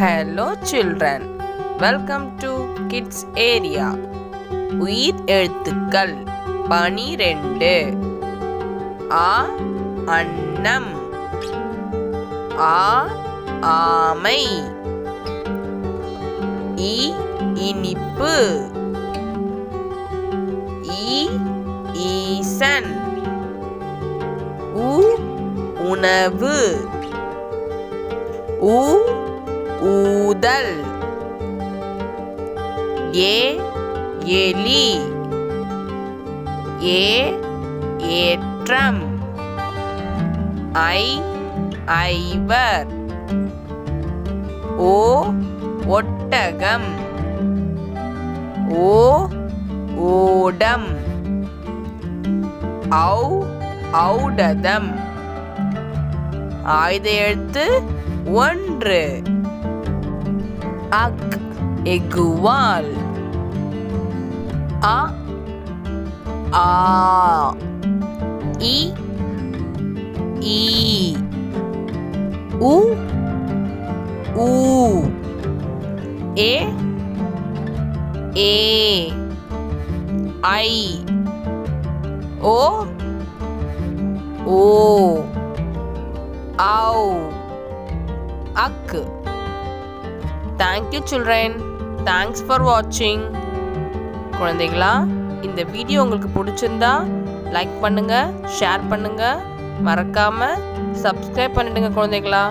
Hello children welcome to kids area உயிர் எழுத்துக்கள். பனிரெண்டு. ஆ அன்னம். ஆ ஆமை. இ இனிப்பு. இ ஈசன். உ உணவு. ஊ ஊதல். ஏ எலி. ஏ ஏற்றம். ஐ ஐவர். ஓ ஒட்டகம். ஓ ஓடம். ஔ ஔடதம். ஆயுத எழுத்து ஒன்று. அக் எகுவால் அ ஆ இ ஈ உ ஊ ஏ ஏ ஐ ஓ ஓ ஔ அக்கு தேங்க்யூ சில்ட்ரன் தேங்க்ஸ் ஃபார் வாட்சிங் குழந்தைகளா இந்த வீடியோ உங்களுக்கு பிடிச்சிருந்தா லைக் பண்ணுங்கள் ஷேர் பண்ணுங்கள் மறக்காமல் சப்ஸ்கிரைப் பண்ணிடுங்க குழந்தைகளா.